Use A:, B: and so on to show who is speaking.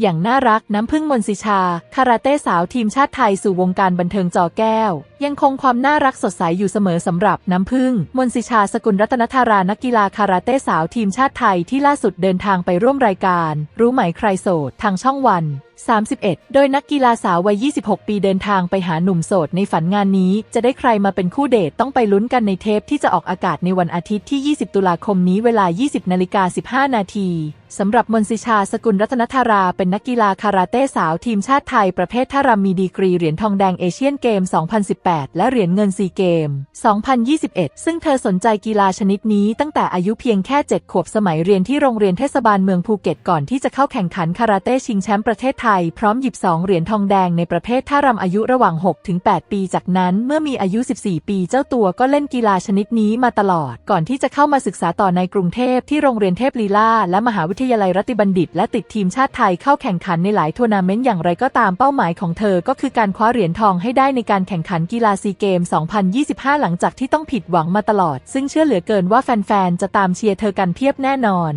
A: อย่างน่ารักน้ำพึ่งมนสิชา คาราเต้สาวทีมชาติไทยสู่วงการบันเทิงจอแก้ว ยังคงความน่ารักสดใสอยู่เสมอสำหรับน้ำพึ่ง มนสิชาสกุลรัตนธารานักกีฬาคาราเต้สาวทีมชาติไทยที่ล่าสุดเดินทางไปร่วมรายการ รู้ไหมใครโสด ทางช่องวัน 31 โดยนักกีฬาสาววัย 26 ปีเดินทางไปหาหนุ่มโสดในฝันงานนี้จะได้ใครมาเป็นคู่เดทต้องไปลุ้นกันในเทปที่จะออกอากาศในวันอาทิตย์ที่ 20 ตุลาคมนี้เวลา 20นาฬิกา15 นาทีสำหรับมนสิชาสกุลรัตนธาราเป็นนักกีฬาคาราเต้สาวทีมชาติไทยประเภทท่ารำมีดีกรีเหรียญทองแดงเอเชียนเกม 2018 และเหรียญเงินซีเกม 2021 ซึ่งเธอสนใจกีฬาชนิดนี้ตั้งแต่อายุเพียงแค่ 7 ขวบสมัยเรียนที่โรงเรียนเทศบาลเมืองภูเก็ตก่อนที่จะเข้าแข่งขันคาราเต้ชิงแชมป์ประเทศไทยพร้อมหยิบ 2 เหรียญทองแดงในประเภทท่ารำอายุระหว่าง 6-8 ปี จากนั้นเมื่อมีอายุ 14 ปี เจ้าตัวก็เล่นกีฬาชนิดนี้มาตลอด ก่อนที่จะเข้ามาศึกษาต่อในกรุงเทพที่โรงเรียนเทพลีลาและมหาวิทยาลัยรัติบัณฑิต และติดทีมชาติไทยเข้าแข่งขันในหลายทัวร์นาเมนต์อย่างไรก็ตามเป้าหมายของเธอก็คือการคว้าเหรียญทองให้ได้ในการแข่งขันกีฬาซีเกม 2025 หลังจากที่ต้องผิดหวังมาตลอด ซึ่งเชื่อเหลือเกินว่าแฟนๆจะตามเชียร์เธอกันเพียบแน่นอน